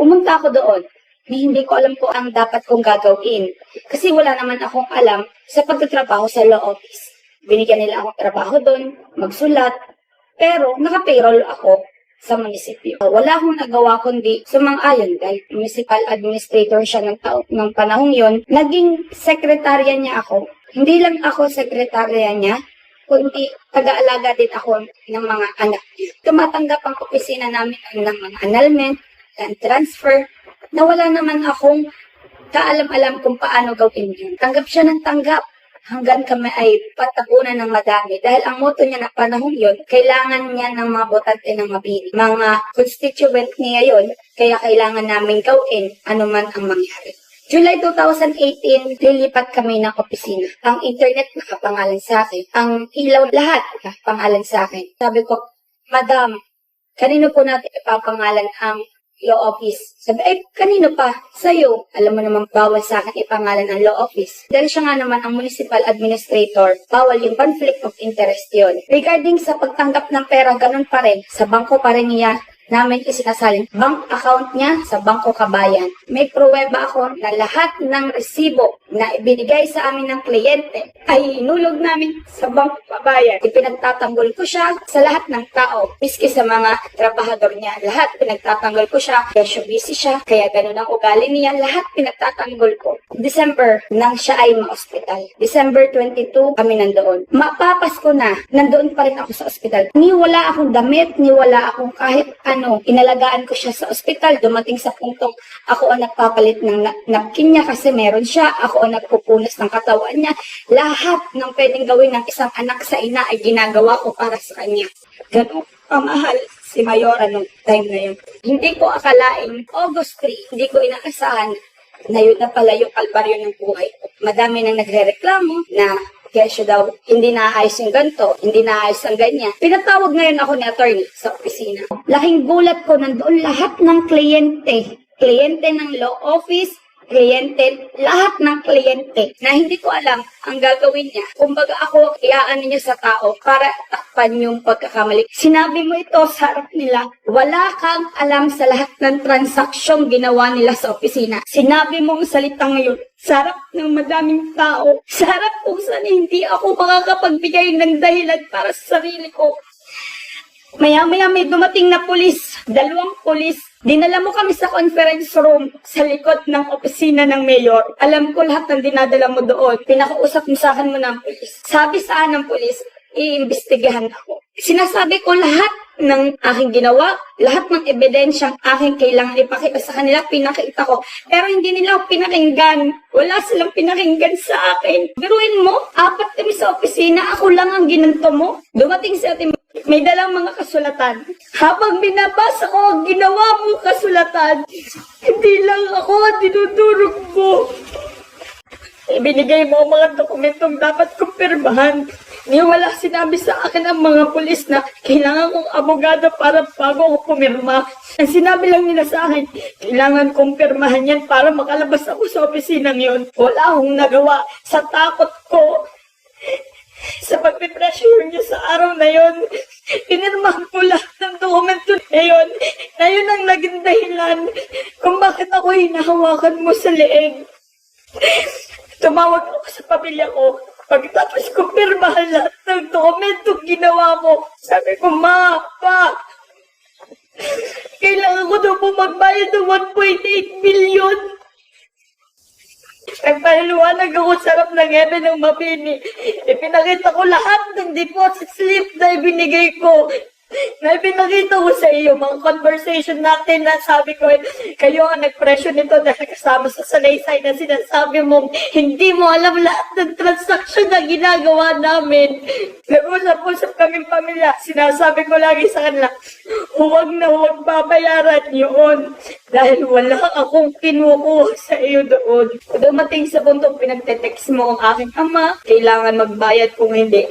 Pumunta ako doon. Ni hindi ko alam ko ang dapat kong gagawin. Kasi wala naman akong alam sa pagtatrabaho sa law office. Binigyan nila akong trabaho doon, magsulat. Pero naka-payroll ako sa munisipyo. Wala akong nagawa kundi sumang-ayon dahil municipal administrator siya ng, tao, ng panahong yon. Naging sekretarya niya ako. Hindi lang ako sekretarya niya, kundi taga-alaga din ako ng mga anak. Tumatanggap ang opisina namin ng mga annulment, land transfer, na wala naman akong kaalam-alam kung paano gawin yun. Tanggap siya ng tanggap hanggang kami ay patapunan ng madami. Dahil ang motto niya na panahon yon, kailangan niya ng mga botante ng mabini. Mga constituent niya yon, kaya kailangan namin gawin anuman ang mangyari. July 2018, lilipat kami ng opisina. Ang internet nakapangalan sa akin. Ang ilaw lahat nakapangalan sa akin. Sabi ko, Madam, kanino po natin ipapangalan ang law office? Sabi, ay, kanino pa? Sa'yo. Alam mo naman, bawal sa akin ipangalan ang law office. Dahil siya nga naman ang municipal administrator, bawal yung conflict of interest yon. Regarding sa pagtanggap ng pera, ganun pa rin. Sa bangko pa rin niya namin isinasalin bank account niya sa Bangko Kabayan. May pruweba ako na lahat ng resibo na ibinigay sa amin ng kliyente ay inulog namin sa Bangko Kabayan. Ipinagtatanggol ko siya sa lahat ng tao, miski sa mga trabahador niya. Lahat pinagtatanggol ko siya, kaya busy siya, kaya ganun ang ugali niya, lahat pinagtatanggol ko. December nang siya ay ma-hospital. December 22 kami nandoon. Mapapas ko na, nandoon pa rin ako sa ospital. Ni wala akong damit, ni wala akong kahit ano, inalagaan ko siya sa ospital. Dumating sa puntong ako ang nagpapalit ng na- napkin niya kasi meron siya. Ako ang nagpupunas ng katawan niya. Lahat ng pwedeng gawin ng isang anak sa ina ay ginagawa ko para sa kanya. Ganun kamahal si Mayora nung time na yun. Hindi ko akalaing August 3, hindi ko inaasahan na yun na pala yung kalbaryo ng buhay ko. Madami nang nagre-reklamo na kesyo daw, hindi naayos yung ganito, hindi naayos ang ganyan. Pinatawag ngayon ako ni attorney sa opisina. Laking gulat ko, nandoon lahat ng kliyente. Kliyente ng law office, kliyente, lahat ng kliyente na hindi ko alam ang gagawin niya. Kumbaga ako, iaan niya sa tao para takpan yung pagkakamali. Sinabi mo ito sa harap nila, wala kang alam sa lahat ng transaksyong ginawa nila sa opisina. Sinabi mong salita ngayon, sa harap ng madaming tao, sa harap kung saan hindi ako makakapagbigay ng dahilan para sa sarili ko. Maya-maya may dumating na pulis, dalawang pulis. Dinala mo kami sa conference room sa likod ng opisina ng mayor. Alam ko lahat ng dinadala mo doon. Pinakausap mo sa akin mo ng pulis. Sabi sa akin ng pulis, iimbestigahan ako. Sinasabi ko lahat ng aking ginawa, lahat ng ebidensyang aking kailangan ipakita sa kanila, pinakita ko. Pero hindi nila ako pinakinggan. Wala silang pinakinggan sa akin. Biruin mo, apat kami sa opisina, ako lang ang ginanto mo. Dumating si Ate may dalang mga kasulatan. Habang binabasa ko ang ginawa mong kasulatan, hindi lang ako ang dinudurog mo. Ibinigay mo ang mga dokumentong dapat kong pirmahan. Ni wala sinabi sa akin ang mga pulis na kailangan kong abogado para bago ako pumirma. Ang sinabi lang nila sa akin, kailangan kong yan para makalabas ako sa opisinang yon. Wala akong nagawa sa takot ko sa pagpipressure niyo sa araw na yon, pinirmahan ko lahat ng dokumento na yun, na yun ang naging dahilan kung bakit ako hinahawakan mo sa leeg. Tumawag ako sa pamilya ko. Pagkatapos ko pirmahan lahat ng dokumento ginawa mo, sabi ko, Ma, Pa, kailangan ko daw po magbayad ng 1.8 million. Nagpaliwanag ako sa harap ng ebe ng mabini. Ipinakita ko lahat ng deposit slip na ibinigay ko. Na ipinakita ko sa iyo, mga conversation natin na sabi ko, kayo ang nagpresyo nito dahil kasama sa salaysay na sinasabi mong hindi mo alam lahat ng transaction na ginagawa namin. Nag-usap-usap kaming pamilya, sinasabi ko lagi sa kanila, huwag na huwag babayaran yun dahil wala akong kinukuha sa iyo doon. Dumating sa punto, pinagte-text mo ang aking ama, kailangan magbayad kung hindi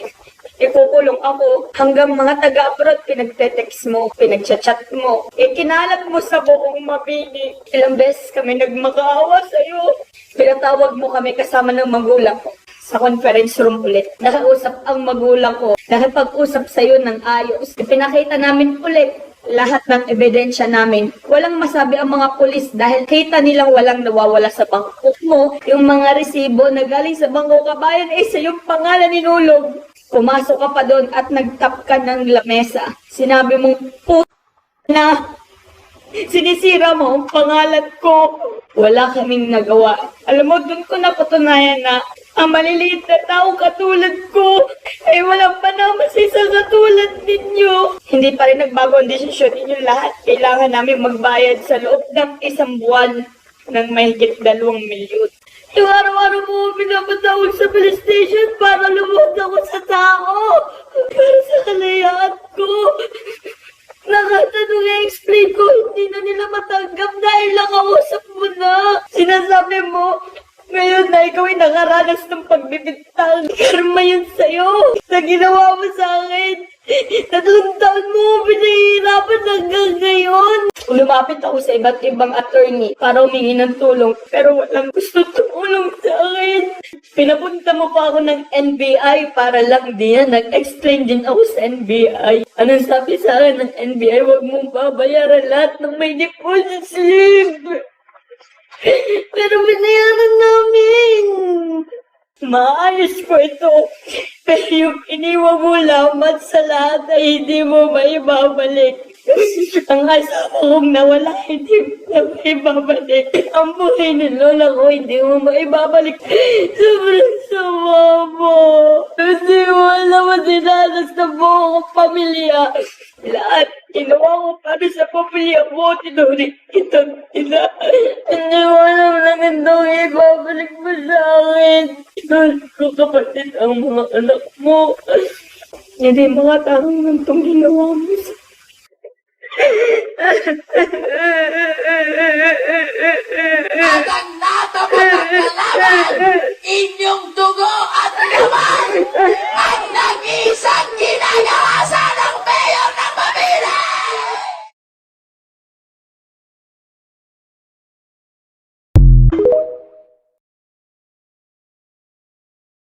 ikukulong ako hanggang mga taga-abroad pinagte-text mo, pinagchat-chat mo. Eh, kinalat mo sa buong mabini. Ilang beses kami nagmakaawa sa'yo. Pinatawag mo kami kasama ng magulang ko sa conference room ulit. Nakausap ang magulang ko. Nakipag-usap sa'yo ng ayos. Pinakita namin ulit lahat ng ebidensya namin. Walang masabi ang mga pulis dahil kita nilang walang nawawala sa bangko mo. Yung mga resibo na galing sa bangko kabayan ay sa yung pangalan ninulog. Pumasok ka pa doon at nagtap ka ng lamesa. Sinabi mong, po na sinisira mo ang pangalan ko. Wala kaming nagawa. Alam mo, doon ko napatunayan na ang maliliit na tao katulad ko ay walang panama sa katulad ninyo. Hindi pa rin nagbago ang desisyon ninyo lahat. Kailangan namin magbayad sa loob ng isang buwan ng mahigit dalawang milyon. Yung araw-araw mo pinapatawag sa police station para lumuhod ako sa tao. Para sa kalayaan ko. Nakatanong i-explain ko, hindi na nila matanggap dahil nakausap mo na. Sinasabi mo, ngayon na ikaw ay nakaranas ng pagbibintang. Karma yun sa'yo. Sa ginawa mo sa akin. Tatlong taon mo ako pinahihirapan hanggang ngayon. Lumapit ako sa iba't ibang attorney para humingi ng tulong pero walang gusto tumulong sa akin. Pinapunta mo pa ako ng NBI para lang diyan. Nag-explain din ako sa NBI. Anong sabi sa akin ng NBI? Huwag mong babayaran lahat ng may deposit slip. Pero binayaran namin. Maayos po ito. Pero yung iniwan mo lamang sa lahat ay hindi mo maibabalik. Ang asawa kong nawala, hindi mo maibabalik. Ang buhay ni Lola ko, hindi mo maibabalik. Sobrang sama mo. Hindi mo alam ang dinanas na buong pamilya. Lahat, Ginawa ko para sa pamilya ko, tinuri kitang ina. Iniwanan na nindong ibabalik mo sa akin. Tinuri ko kapatid ang mga anak mo. Hindi mga taong nantong ginawa mo sa Agad na tapat ang kalaban! Inyong dugo at laman!